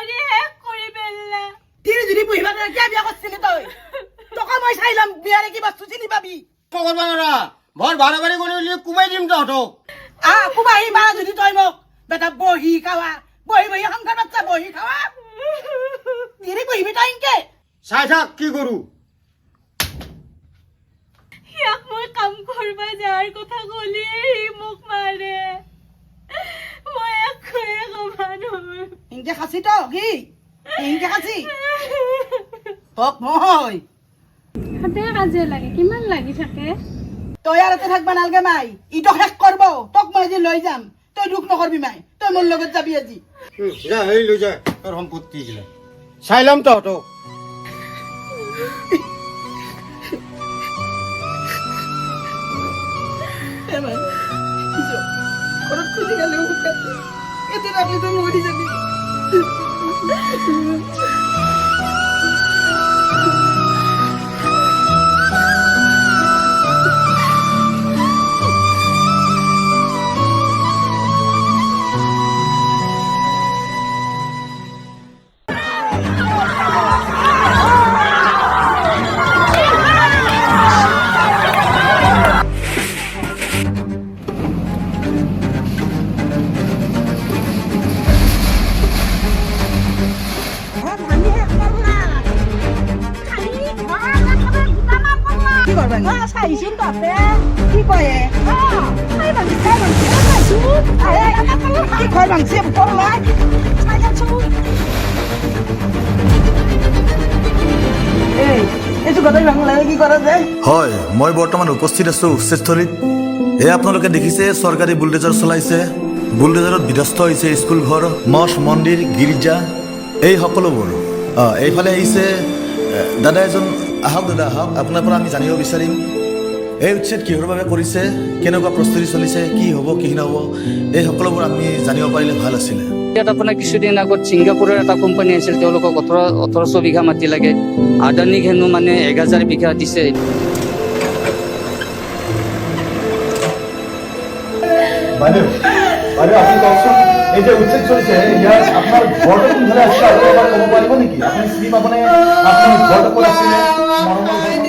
মাৰি মাৰি শেষ কৰি পেলালে যদি পুহিব নোৱাৰে কিয় বিয়া কৰিছিলি তই? টকা মই চাই ল'ম বিয়াৰে কি বস্তু চিনি পাবি? কৰিব নোৱাৰা বৰ বাৰে কৰি উলিয়াই কোবাই দিম তহঁতক। আহ কুমাহী মাৰা যদি তই মোক। বেটা বহি খাৱা। বহি বহি সংসাৰ বাচ্চা বহি খাৱা। তিৰি পুহিবি তই ইনকে চাই থাক কি কৰো। ইয়াক মই কাম কৰিব যোৱাৰ কথা ক'লিয়ে মোক মাৰে। একোৱে ক'ব নোৱাৰো ইনকে তো কি ইনকে খাচি? তোক মই। সদায় কাজিয়া লাগে কিমান লাগি থাকে? তই আৰু থাকবা নালগে মাই। ইটো শেষ কৰব তোক মই আজি লৈ যাম। তই দুখ নকৰবি মাই তই মোৰ লগত যাবি আজি। যা হেৰি লৈ যা তোৰ সম্পত্তি গিলা চাই ল'ম তহঁতক। ঘৰত খুজি গেলেও এতে আপনি তো মরে যাবি। এ? এই এইটো ভাঙলা কি কৰা যায় হয় মই বৰ্তমান উপস্থিত আছোঁ উচ্চস্থলীত। এয়া আপোনালোকে দেখিছে চৰকাৰী বুলডেজাৰ চলাইছে। বুলডেজাৰত বিধ্বস্ত হৈছে স্কুল ঘৰ মঠ মন্দিৰ গীৰ্জা এই সকলোবোৰ। অঁ এইফালে আহিছে দাদা এজন আহক দাদা আহক আপোনাৰ পৰা আমি জানিব বিচাৰিম। এই উচ্ছেদ কিহৰ বাবে কৰিছে কেনেকুৱা প্ৰস্তুতি চলিছে কি হ'ব কি নহ'ব এই সকলোবোৰ আমি জানিব পাৰিলে ভালো আছিলে। ইয়াত আপোনাৰ কিছুদিন আগত ছিংগাপুৰৰ এটা কোম্পানী আছিল তেওঁলোকক ওঠৰ ওঠৰশ বিঘা মাটি লাগে। আদানীক হেনো মানে এক হাজাৰ বিঘা দিছে। বাইদেউ বাইদেউ আপুনি কওকচোন। এই যে উচ্ছেদ চলিছে ইয়াত আপোনাৰ ঘৰটো কোনফালে আছিলে আপুনি এবাৰ ক'ব পাৰিব নেকি? আপুনি ক'ত আছিলে মৰমৰ ঘৰটো ক'ত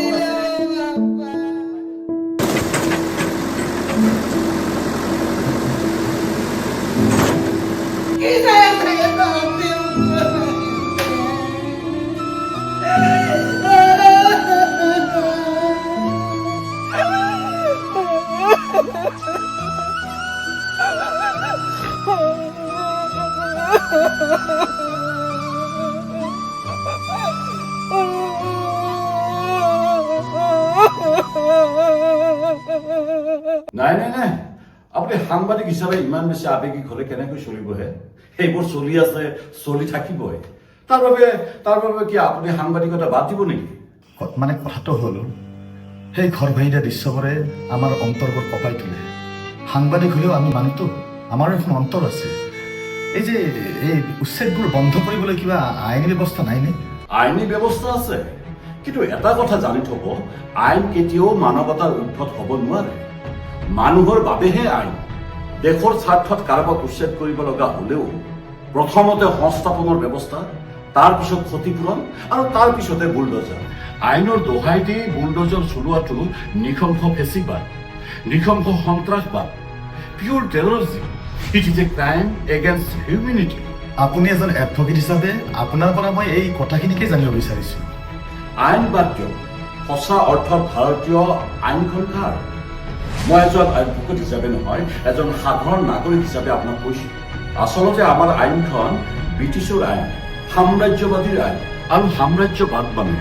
নাই নাই নাই। আপুনি সাংবাদিক হিচাপে ইমান বেছি আৱেগিক হলে কেনেকৈ চলিবহে? সেইবোৰ চলি আছে চলি থাকিবই। তাৰ বাবে তাৰ বাবে কি আপুনি সাংবাদিকতা বাদ দিব নেকি? মানে কথাটো হ'ল সেই ঘৰ ভাঙি দিয়া দৃশ্যবোৰে আমাৰ অন্তৰবোৰ কঁপাই তোলে। সাংবাদিক হ'লেও আমি মানুহতো আমাৰ এখন অন্তৰ আছে। এই যে এই উচ্ছেদবোৰ বন্ধ কৰিবলৈ কিবা আইনী ব্যৱস্থা নাইনে? আইনী ব্যৱস্থা আছে। কিন্তু এটা কথা জানি থব আইন কেতিয়াও মানৱতাৰ উদ্ভৱ হ'ব নোৱাৰে। মানুহৰ বাবেহে আইন। দেশৰ স্বাৰ্থত কাৰোবাক উচ্ছেদ কৰিব লগা হ'লেও প্ৰথমতে সংস্থাপনৰ ব্যৱস্থা তাৰপিছত ক্ষতিপূৰণ আৰু তাৰ পিছতে বুলডজাৰ। আইনৰ দোহাই দি বুলডজাৰ চলোৱাটো নৃশংস ফেচিবাদ নৃশংস সন্ত্ৰাসবাদ pure terrorism it is a crime against humanity আপুনি এজন এডভকেট হিচাপে আপোনাৰ পৰা মই এই কথাখিনিকে জানিব বিচাৰিছোঁ। আইন বাদ দিয়ক। সঁচা অৰ্থত ভাৰতীয় আইনখন কাৰ মই এজন এডভকেট হিচাপে নহয়, এজন সাধাৰণ নাগৰিক হিচাপে আপোনাক কৈছোঁ। আচলতে আমাৰ আইনখন ব্ৰিটিছৰ আইন, সাম্ৰাজ্যবাদীৰ আইন আৰু সাম্ৰাজ্যবাদ মানে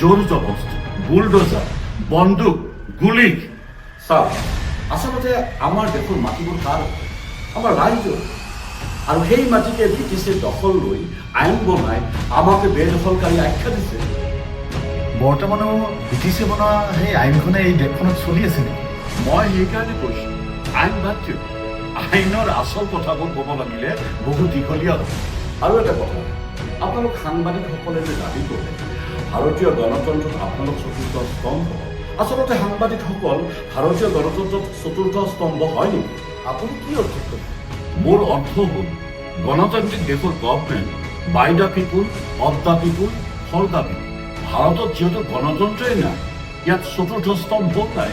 জোৰ জবস্ত, বুলডজাৰ, বন্দুক গুলী চাওক, আচলতে আমাৰ দেশৰ মাটিবোৰ কাৰ আমাৰ ৰাইজৰ আৰু সেই মাটিকে ব্ৰিটিছে দখল লৈ আইন বনাই আমাকে বেদখলকাৰী আখ্যা দিছে। বৰ্তমানো ব্ৰিটিছে বনোৱা সেই আইনখনে এই দেশখনত চলি আছে নেকি? মই সেইকাৰণে কৈছো আইন বাদ আইনৰ আচল কথাবোৰ ক'ব লাগিলে বহু দীঘলীয়া হ'ব। আৰু এটা কথা আপোনালোক সাংবাদিকসকলে যে দাবি কৰে ভাৰতীয় গণতন্ত্ৰত আপোনালোক চতুৰ্থ স্তম্ভ। আচলতে সাংবাদিকসকল ভাৰতীয় গণতন্ত্ৰত চতুৰ্থ স্তম্ভ হয় নেকি? আপুনি কি অৰ্থ কৰে? মোৰ অৰ্থ হ'ল গণতান্ত্ৰিক দেশৰ government by the people of the people for the people ভাৰতত যিহেতু গণতন্ত্ৰই নাই ইয়াত চতুৰ্থ স্তম্ভ নাই।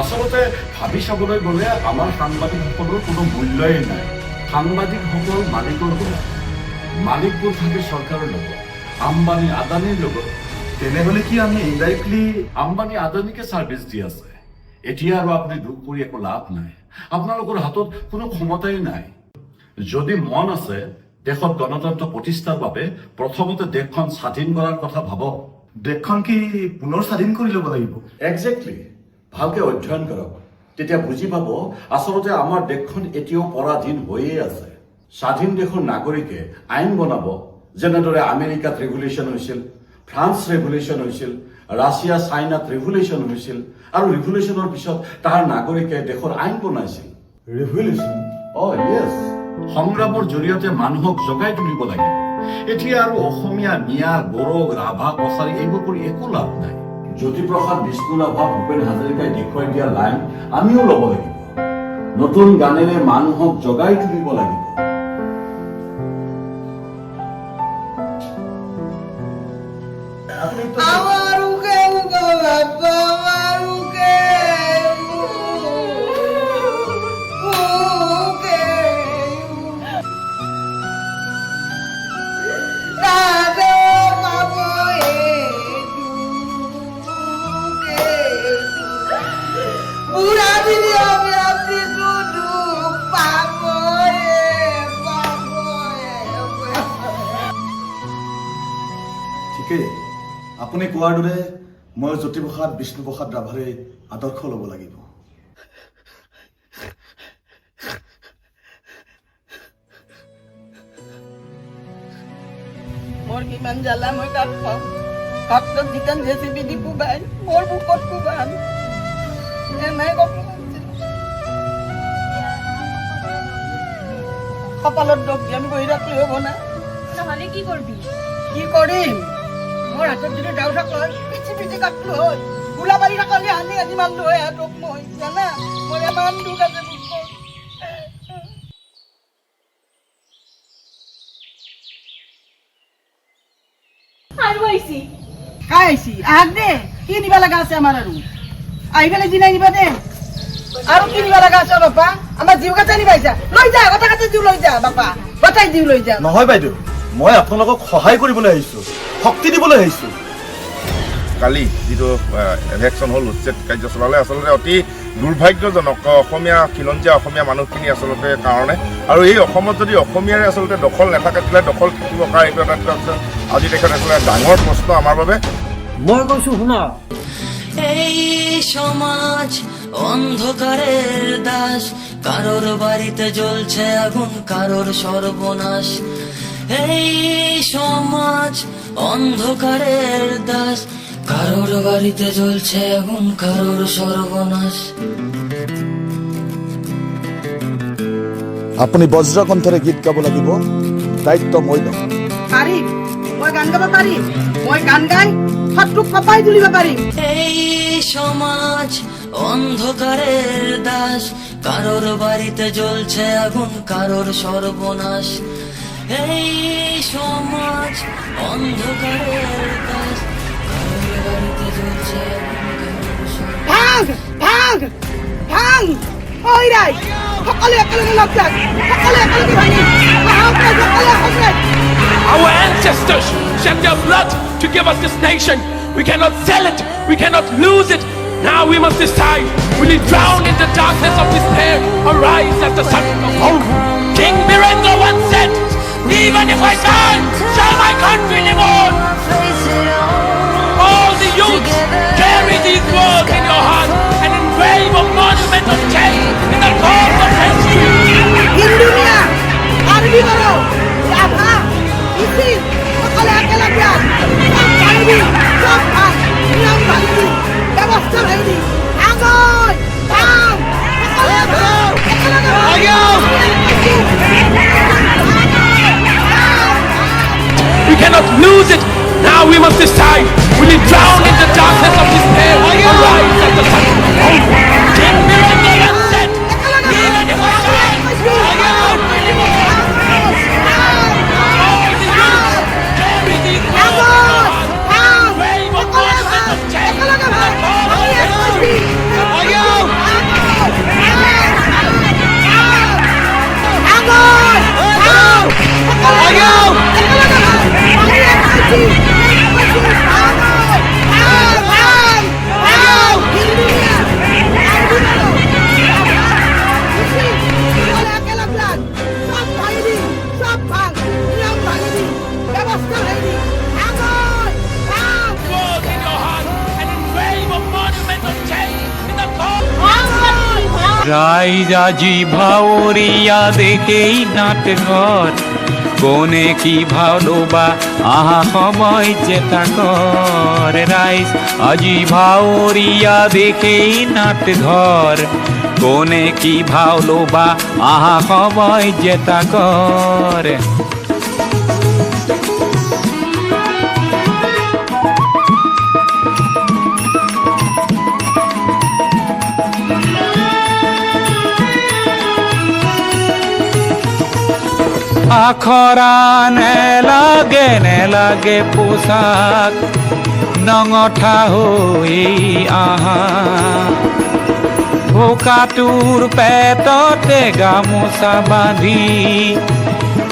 আচলতে ভাবি চাবলৈ গ'লে আমাৰ সাংবাদিকসকলৰ কোনো মূল্যই নাই। সাংবাদিকসকল মালিকৰ গোলাম মালিকবোৰ থাকে চৰকাৰৰ লগত আম্বানী আদানীৰ লগত। তেনেহ'লে কি আমি ইনডাইৰেক্টলি আম্বানী আদানীকে ছাৰ্ভিচ দি আছে? এতিয়া আৰু আপুনি দুখ কৰি একো লাভ নাই। আপোনালোকৰ হাতত কোনো ক্ষমতাই নাই। যদি মন আছে দেশত গণতন্ত্ৰ প্ৰতিষ্ঠাৰ বাবে প্ৰথমতে দেশখন স্বাধীন কৰাৰ কথা ভাবক। দেশখন কি পুনৰ স্বাধীন কৰি ল'ব লাগিব? একজেক্টলি ভালকে অধ্যয়ন কৰক। তেতিয়া বুজি পাব আচলতে আমাৰ দেশখন এতিয়াও পৰাধীন হৈয়ে আছে। স্বাধীন দেশৰ নাগৰিকে আইন বনাব যেনেদৰে আমেৰিকাত ৰেগুলেশ্যন হৈছিল ফ্ৰান্স ৰেগুলেশ্যন হৈছিল ৰাছিয়া চাইনাত ৰেগুলেশ্যন হৈছিল আৰু ৰেগুলেশ্যনৰ পিছত তাৰ নাগৰিকে দেশৰ আইন বনাইছিল। ৰেভলিউশ্যন অ য়েছ সংগ্ৰামৰ জৰিয়তে মানুহক জগাই তুলিব লাগিব এতিয়া আৰু অসমীয়া মিয়া বড়ো ৰাভা কছাৰী এইবোৰ কৰি একো লাভ নাই। জ্যোতিপ্ৰসাদ বিষ্ণুৰাভা ভূপেন হাজৰিকাই দেখুৱাই দিয়া লাইন আমিও ল'ব লাগিব। নতুন গানেৰে মানুহক জগাই তুলিব লাগিব। আপুনি কোৱাৰ দৰে মই জ্যোতিপ্ৰসাদ বিষ্ণুপ্ৰসাদ ৰাভাৰে আদৰ্শ ল'ব লাগিব। মোৰ কিমান জ্বালা মই কাক পাম কাকটোক যিখন জেচিবি দি কোবাই মোৰ বুকত কোবান এনে কপালত দোষ দি আমি বহি ৰাখলে হ'ব না। নহ'লে কি কৰবি? কি কৰিম? মোৰ হাতত যদি দাও থাকল পিছি পিছি কাটলো হয় গোলা থাকলে আনি আনি মাৰলো হয় হাতক মই জানা মোৰ ইমান দুখ আছে বুকত আৰু আহিছি খাই আহিছি আহাক দে কি নিবা লগা আছে আমাৰ আৰু আহি পেলাই দিনাই নিবা দে। আৰু কি নিবা লগা আছে বাপা? আমাৰ জীৱ কাটা নিবা আহিছা লৈ যা কথা কাটা দিও লৈ যা বাপা। গতাই দিও লৈ যা। নহয় বাইদেউ। মই আপোনালোকক সহায় কৰিবলৈ আহিছোঁ শক্তি দিবলৈ আহিছোঁ। কালি যিটো ইলেকশ্যন হ'ল উচ্ছেদ কাৰ্য চলালে আচলতে অতি দুৰ্ভাগ্যজনক অসমীয়া খিলঞ্জীয়া অসমীয়া মানুহখিনি আচলতে কাৰণে। আৰু এই অসমত যদি অসমীয়াৰে আচলতে দখল নাথাকে তেতিয়াহ'লে দখল থাকিব কাৰণ এইটো এটা আজি দেশত আচলতে ডাঙৰ প্ৰশ্ন আমাৰ বাবে। মই কৈছো শুনা। এই সমাজ অন্ধকারের দাস কারোর বাড়িতে জ্বলছে আগুন কারোর সর্বনাশ। এই সমাজ অন্ধকারের দাস। কারোর বাড়িতে জ্বলছে আগুন কারোর সর্বনাশ। আপুনি বজ্ৰকণ্ঠৰে গীত গাব লাগিব দায়িত্ব মই ল'ম। পাৰিম মই গান গাব পাৰিম মই গান গাই কপাই তুলিব পাৰিম এই সমাজ অন্ধকারের দাস। কারোর বাড়িতে জ্বলছে আগুন কারোর সর্বনাশ। এই সমাজ অন্ধকারের দাস কারোর বাড়িতে জ্বলছে আগুন কারোর সর্বনাশ ভাং ভাং ভাং ঐ ৰাই সকলো একেলগে লগ যাক সকলো একেলগে ভাঙি আহক ৰে, সকলো আহক ৰে। Our ancestors shed their blood to give us this nation. We cannot sell it. We cannot lose it. Now we must decide. Will we drown in the darkness of despair or rise as the sun of hope? King Birendra once said, Even if I die, shall my country live on? All the youth, carry these words in your heart and engrave a monument of change in the cause of history. Hindu মিয়া আরবি করো Rabha EC সকলে একেলগে আস। সব পারবি সব ভাগ নিয়ম ভাঙবি ব্যবস্থা ভাঙবি cannot lose it. Now we must decide. Will we drown in the darkness of despair or rise as the sun? রাইজাজি ভাওরিয়া দেখেই নাটঘর কোনে কি ভালোবা, আহা সময় চেতা কর। রাইজ আজি ভাওরিয়া দেখেই নাটঘর কোনে কি ভালোবা, আহা সময় চেতা কর। আখরা নেলাগে নেলাগে পোশাক, নঙঠা হৈ আহা। বোকাটোৰ পেটতে গামোচা বান্ধি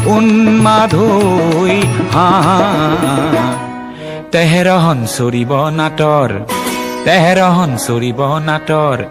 উন্মাদ হৈ হাঁহা। তেহেৰহন চৰিব নাটৰ তেহেৰহন চৰিব নাটৰ